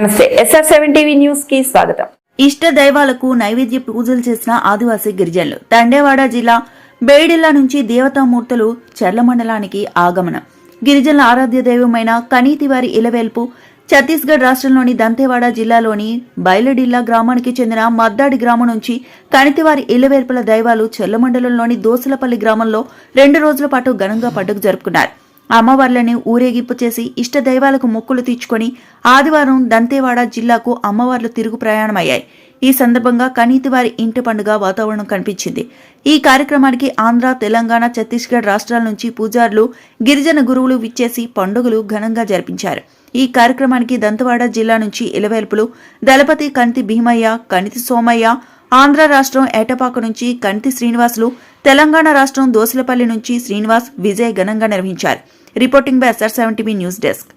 నమస్తే. SR seven TV న్యూస్కి స్వాగతం. ఇష్ట దైవాలకు నైవేద్య పూజలు చేసిన ఆదివాసీ గిరిజనులు. తండేవాడ జిల్లా బేడిల్లా నుంచి దేవతామూర్తులు చెర్ల మండలానికి ఆగమనం. గిరిజనుల ఆరాధ్య దైవమైన కనీతివారి ఇలవేల్పు ఛత్తీస్గఢ్ రాష్ట్రంలోని దంతేవాడ జిల్లాలోని బయలడిల్లా గ్రామానికి చెందిన మద్దాడి గ్రామం నుంచి కనితివారి ఇలవేల్పుల దైవాలు చెల్లమండలంలోని దోసలపల్లి గ్రామంలో రెండు రోజుల పాటు ఘనంగా పండుగ జరుపుకున్నారు. అమ్మవార్లని ఊరేగింపు చేసి ఇష్ట దైవాలకు మొక్కులు తీర్చుకొని ఆదివారం దంతేవాడ జిల్లాకు అమ్మవార్లు తిరుగు ప్రయాణమయ్యాయి. ఈ సందర్భంగా కనీతివారి ఇంటి పండుగ వాతావరణం కనిపించింది. ఈ కార్యక్రమానికి ఆంధ్ర తెలంగాణ ఛత్తీస్గఢ్ రాష్ట్రాల నుంచి పూజారులు గిరిజన గురువులు విచ్చేసి పండుగలు ఘనంగా జరిపించారు. ఈ కార్యక్రమానికి దంతవాడ జిల్లా నుంచి ఇలవేల్పులు దళపతి కంతి భీమయ్య కణితి సోమయ్య ఆంధ్ర రాష్ట్రం ఏటపాక నుంచి కంతి శ్రీనివాసులు తెలంగాణ రాష్ట్రం దోసలపల్లి నుంచి శ్రీనివాస్ విజయ్ ఘనంగా నిర్వహించారు. Reporting by SR seven TV news desk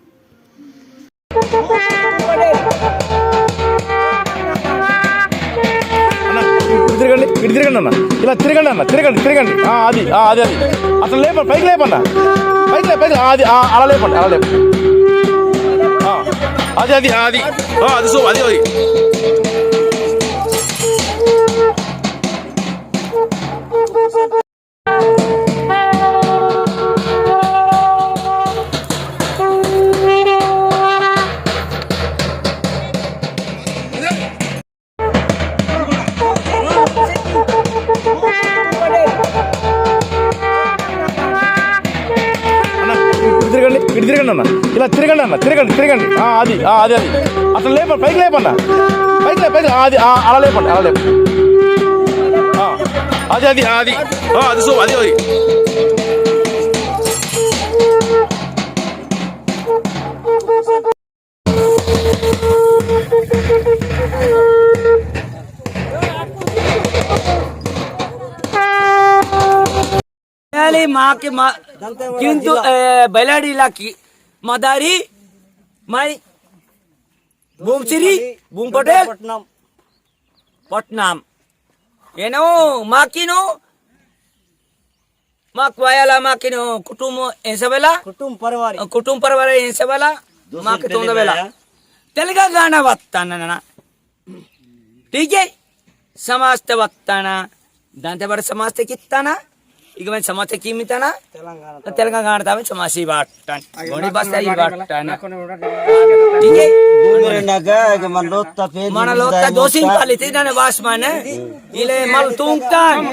అన్న ఇటు తిరగండి ఇటు తిరగండి అన్న. ఇలా తిరగండి అన్న తిరగండి తిరగండి. అది అది అది. అట్లా లేపండి పైకి లేపన్న పైకి లే పైకి అది అలా లేపండి అలా లేపండి. ఆ, అది అది అది. అది సో అది అది. ఇటు తిరగండి అన్న. ఇలా తిరగండి అన్న. తిరగండి తిరగండి. అది అది అది. అట్లా లేపండి పైకి లేపన్న పైకి పైకి అది అలా లేపండి అలా లేపండి. అది అది అది. అది సో అది అది. మాకి మా কিন্তু বেলাডিলা কি মাদারি মাই বুমসিরি বুম পটেল পটনাম ಏನೋ ಮಾಕಿನೋ ಮಾಕ್ ವಾಯಲ ಮಾಕಿನೋ ಕುಟುಂಬ ಎಸಬಲ ಕುಟುಂಬ ಪರಿವಾರ ಕುಟುಂಬ ಪರಿವಾರ ಎಸಬಲ ಮಾಕ್ ತೊಂದಬಲ ತೆಲಗ ಗಾಣ ವತ್ತಾನ ಟೀಕೆ ಸಮಾಸ್ತ ವತ್ತಾನ ದಂತೆ ಬರ ಸಮಾಸ್ತ ಕಿತ್ತಾನ ಈಗ ಮನೆ ಸಮಾತೆ ಕಿ ಮಿತಾನ ತೆಲಂಗಾಣ ಆಡ್ತಾವೆ ಸಮಾಸಿ ಬಾಟನ್ ಗೋಣಿ ಬಸ್ ಐ ಬಾಟನ್ ठीके ಗುಮರೆ ನಗ ಈಗ ಮನ ಲೋತ್ತ ಪೇ ಮನ ಲೋತ್ತ ದೋಸಿನ್ ಪಾಲಿ ತಿದನ ವಾಸ್ ಮನ ಇಲೆ ಮಲ್ ತುಂಗ್ತಾನ್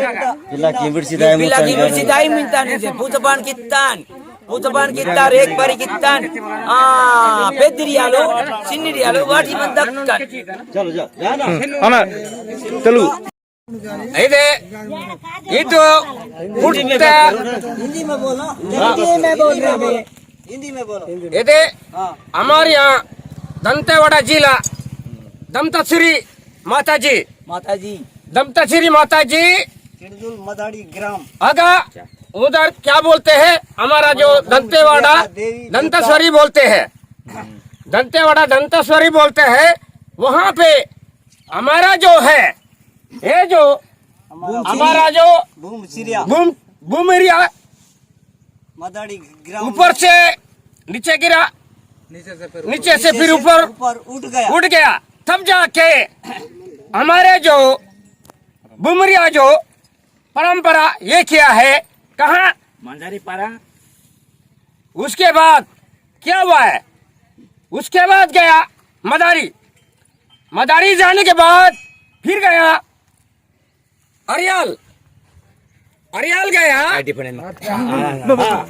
ಇಲ್ಲ ಕಿ ಬಿಡ್ಸಿದಾಯ ಮಿತಾನ್ ಇಲ್ಲ ಕಿ ಬಿಡ್ಸಿದಾಯ ಮಿತಾನ್ ಇದೆ ಪೂತಬಾನ್ ಕಿತ್ತಾನ್ ಪೂತಬಾನ್ ಕಿತ್ತಾರ್ ಏಕ್ ಬಾರಿ ಕಿತ್ತಾನ್ ಆ ಪೆದ್ರಿಯಾಲು ಚಿನ್ನಿಡಿಯಾಲು ವಾಟಿ ಮಂದಕ್ಕನ್ ಚಲೋ ಜಾ ಅಣ್ಣ ತೆಲುಗು में बोलो हिंदी में बोल हिंदी में बोलो हमारे यहाँ दंतेवाड़ा जिला दमतश्री माता जी माता जी दमतश्री माता जी मदाड़ी ग्राम अगा उधर क्या बोलते हैं हमारा जो दंतेवाड़ा दंतेश्वरी बोलते हैं दंतेवाड़ा दंतेश्वरी बोलते हैं वहाँ पे हमारा जो है ये जो हमारा जो बूम बूम एरिया ऊपर से नीचे गिरा। नीचे से फिर ऊपर। ऊपर। उठ गया। उठ गया। तब जाके हमारे जो बुमरिया जो परंपरा ये किया है कहा? मंजारी पारा। उसके बाद क्या हुआ है? उसके बाद गया मदारी। मदारी जाने के बाद फिर गया अरियाल। अरियाल गया। हाँ।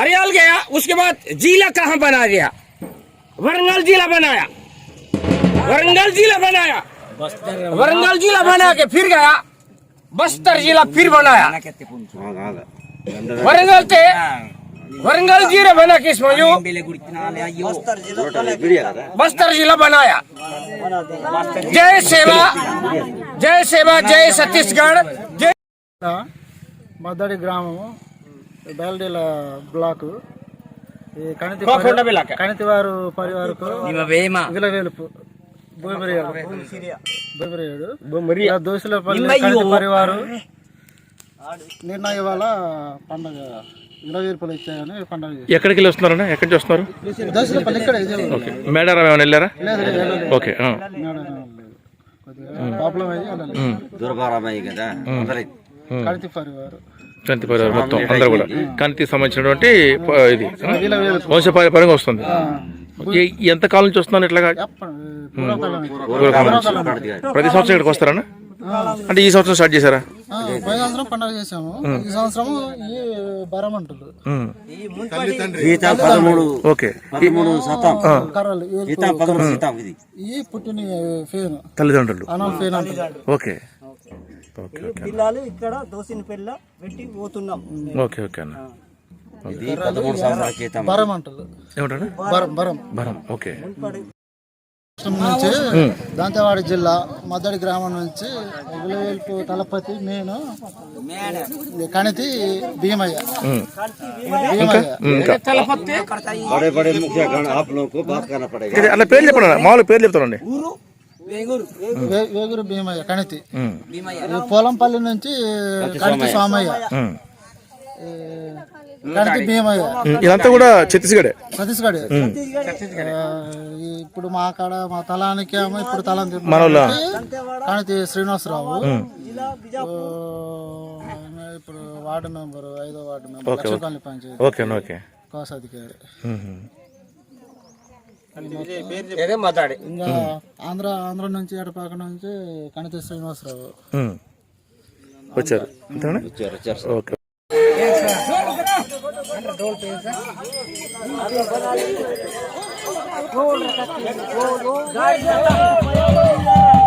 अरियाल गया उसके बाद जिला कहाँ बना दिया? वरंगल जिला बनाया। वरंगल जिला बनाया। वरंगल जिला बना के फिर गया। बस्तर जिला फिर बनाया। वरंगल से वरंगल जिला बना के इसमें बस्तर जिला बनाया। जय सेवा। జై శివ జై ఛత్తీస్గఢ్. జై మద్దడి గ్రామము బయలుదేల బ్లాక్. కణితివారు పరివారకు విలవేలుపు భూమిరియాడు. దోశలపల్లి పరివారం నిన్న ఇవాళ పండగ ఇలవేర్పులు ఇచ్చాయని పండగ ఎక్కడికి వెళ్ళి వస్తున్నారు? ఎక్కడికి వస్తున్నారు మేడారా ఏమైనా వెళ్ళారా? ఓకే మేడారం ప్రాబ్లం అయ్యి. దుర్భారమయ్యి కదా పరివారు కంతి పరివారం మొత్తం అందరూ కూడా. కంతికి సంబంధించినటువంటి ప- ఇది. వంశపారంపరంగా వస్తుంది. ఎంత కాలం నుంచి వస్తున్నాను ఇట్లాగా? ప్రతి సంవత్సరం ఇక్కడికి వస్తారన్నా అంటే ఈ సంవత్సరం స్టార్ట్ చేశారా? పోయిన సంవత్సరం పండగ చేసాము ఈ సంవత్సరం ఈ బరమంటులు ఉమ్. గీత పదమూడు ఓకే. పదమూడు శాతం. కర్రలు ఈ గీత పదమూడు శాతం ఇది. ఈ పుట్టిన ఫేన్ తల్లిదండ్రులు. అనాల్ ఫేన్ అంటారు. ఓకే. ఓకే. ఓకే పిల్లలు ఇక్కడ దోసిన పిల్ల పెట్టి పోతున్నాం. ఓకే ఓకే అన్న. ఇది పదమూడు సంవత్సరాల క్రితం బరం అంటారు ఏమంటారు బరం బరం. బరం ఓకే. నుంచి. దంతవాడ జిల్లా మద్దడి గ్రామం నుంచి ఉగులవేల్పు తలపతి నేను కణితి భీమయ్య. అలా పేరు చెప్తానండి. వేగురు. భీమయ్య కణితి. పోలంపల్లి నుంచి కణితి స్వామయ్య. ఇదంతా కూడా ఛత్తీస్గఢే? ఛత్తీస్గఢ్. ఇప్పుడు మా కాడ మా తలానికి ఏమో ఇప్పుడు తలం? కణితి శ్రీనివాసరావు ఇప్పుడు వార్డు మెంబరు ఐదో ward member panchayat. Okay okay. కోశాధికారి. ఇంకా ఆంధ్ర ఆంధ్ర నుంచి ఎడపాక నుంచి కణితి శ్రీనివాసరావు. వచ్చారు. అంతేనా? వచ్చారు వచ్చారు ఓకే गाड़ी